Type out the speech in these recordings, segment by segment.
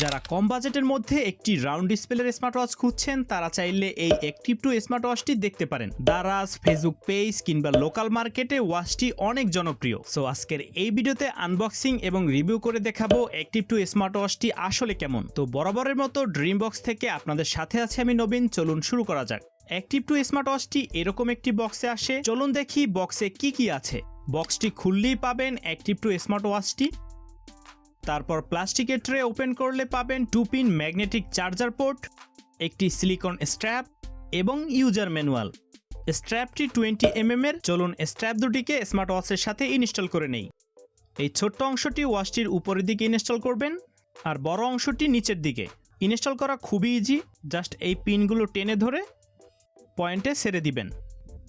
যারা কম বাজেটের মধ্যে একটি রাউন্ড ডিসপ্লের স্মার্ট ওয়াচ খুঁজছেন, তারা চাইলে এই অ্যাক্টিভ টু স্মার্ট ওয়াচটি দেখতে পারেন। দারাজ, ফেসবুক পেজ কিংবা লোকাল মার্কেটে ওয়াচটি অনেক জনপ্রিয়। সো আজকের এই ভিডিওতে আনবক্সিং এবং রিভিউ করে দেখাবো অ্যাক্টিভ টু স্মার্ট ওয়াচটি আসলে কেমন। তো বরাবরের মতো ড্রিম বক্স থেকে আপনাদের সাথে আছে আমি নবীন, চলুন শুরু করা যাক। অ্যাক্টিভ টু স্মার্ট ওয়াচটি এরকম একটি বক্সে আসে। চলুন দেখি বক্সে কি কি আছে। বক্সটি খুললেই পাবেন অ্যাক্টিভ টু স্মার্ট ওয়াচটি তারপর প্লাস্টিকের ট্রে ওপেন করলে পাবেন two pin magnetic charger port, একটি সিলিকন স্ট্র্যাপ এবং ইউজার ম্যানুয়াল। স্ট্র্যাপটি টোয়েন্টি এম এর। চলুন স্ট্র্যাপ দুটিকে স্মার্ট ওয়াচের সাথে ইনস্টল করে নেই। এই ছোট্ট অংশটি ওয়াচটির উপরের দিকে ইনস্টল করবেন আর বড় অংশটি নিচের দিকে। ইনস্টল করা খুবই ইজি জাস্ট এই পিনগুলো টেনে ধরে পয়েন্টে সেরে দিবেন।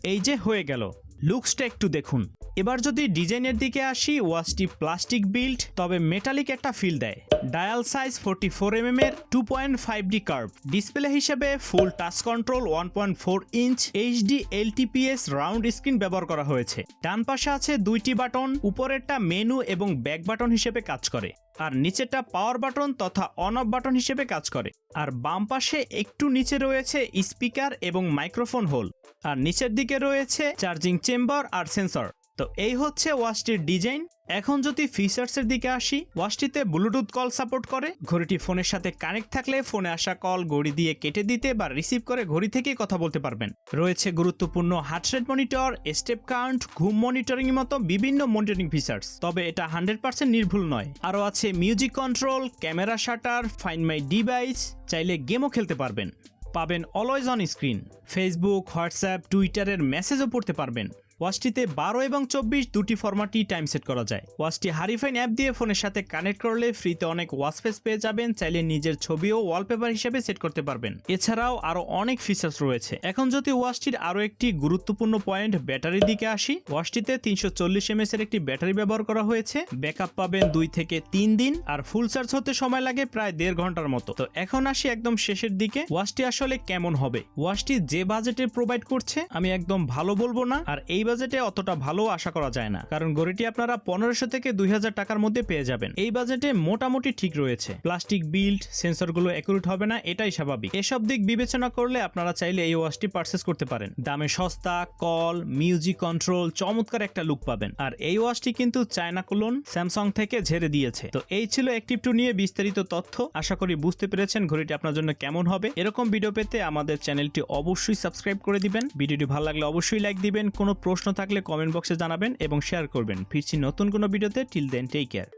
এই যে হয়ে গেল। লুকসটা একটু দেখুন। এবার যদি ডিজাইনের দিকে আসি, ওয়াচটি প্লাস্টিক বিল্ড, তবে মেটালিক একটা ফিল দেয়। Dial size forty four M এর, two point five D curve. Display হিসেবে full touch control, one point four inch HD LTPS round screen ব্যবহার করা হয়েছে। ডান পাশে আছে দুইটি বাটন, উপরেরটা মেনু এবং ব্যাক বাটন হিসেবে কাজ করে। আর নিচেরটা পাওয়ার বাটন তথা অন অফ বাটন হিসেবে কাজ করে। আর বাম পাশে একটু নিচে রয়েছে স্পিকার এবং মাইক্রোফোন হোল। আর নিচের দিকে রয়েছে চার্জিং চেম্বার আর সেন্সর। তো এই হচ্ছে ওয়াচটির ডিজাইন। এখন যদি ফিচার্সের দিকে আসি ওয়াচটিতে ব্লুটুথ কল সাপোর্ট করে। ঘড়িটি ফোনের সাথে কানেক্ট থাকলে ফোনে আসা কল ঘড়ি দিয়ে কেটে দিতে বা রিসিভ করে ঘড়ি থেকেই কথা বলতে পারবেন। রয়েছে গুরুত্বপূর্ণ heart rate monitor, step count, ঘুম মনিটরিং মতো বিভিন্ন মনিটরিং ফিচার্স। তবে এটা হান্ড্রেড পার্সেন্ট নির্ভুল নয়। আরও আছে music control, camera shutter find my device, চাইলে গেমও খেলতে পারবেন। পাবেন always on screen. Facebook, WhatsApp, টুইটারের মেসেজও পড়তে পারবেন। ওয়াচটিতে বারো এবং চব্বিশ দুটি ফরম্যাটই টাইম সেট করা যায়। ওয়াচটি হারিফাইন অ্যাপ দিয়ে ফোনের সাথে কানেক্ট করলে ফ্রিতে অনেক ওয়াচফেস পেয়ে যাবেন, চাইলে নিজের ছবিও ওয়ালপেপার হিসেবে সেট করতে পারবেন। এছাড়াও আরও অনেক ফিচার্স রয়েছে। এখন যদি ওয়াচটির আরও একটি গুরুত্বপূর্ণ পয়েন্ট ব্যাটারির দিকে আসি, ওয়াচটিতে তিনশো চল্লিশ এমএস এর একটি ব্যাটারি ব্যবহার করা হয়েছে। ব্যাকআপ পাবেন দুই থেকে তিন দিন আর ফুল চার্জ হতে সময় লাগে প্রায় দেড় ঘণ্টার মতো। তো এখন আসি একদম শেষের দিকে, ওয়াচটি আসলে কেমন হবে? ওয়াচটি যে বাজেটে প্রোভাইড করছে, আমি একদম ভালো বলব না। আর এই বাজেটে অতটা ভালো আশা করা যায় না। কারণ ঘড়িটি আপনারা পনেরোশো থেকে দুই হাজার টাকার মধ্যে পেয়ে যাবেন। এই বাজেটে মোটামুটি ঠিক রয়েছে। প্লাস্টিক বিল্ড, সেন্সরগুলো অ্যাকুরেট হবে না, এটাই স্বাভাবিক। এসব দিক বিবেচনা করলে আপনারা চাইলে এই ওয়াচটি পারচেস করতে পারেন। দামে সস্তা, কল মিউজিক কন্ট্রোল চমৎকার একটা লুক পাবেন। আর এই ওয়াচটি কিন্তু চায়না কুলন, স্যামসাং থেকে ঝেড়ে দিয়েছে। তো এই ছিল অ্যাক্টিভ টু নিয়ে বিস্তারিত তথ্য। আশা করি বুঝতে পেরেছেন ঘড়িটি আপনার জন্য কেমন হবে। এরকম ভিডিও পেতে আমাদের চ্যানেলটি অবশ্যই সাবস্ক্রাইব করে দিবেন। ভিডিওটি ভালো লাগলে অবশ্যই লাইক দিবেন। কোনো প্রশ্ন থাকলে কমেন্ট বক্সে জানাবেন এবং শেয়ার করবেন। ফিরছি নতুন কোনো ভিডিওতে টিল দেন টেক কেয়ার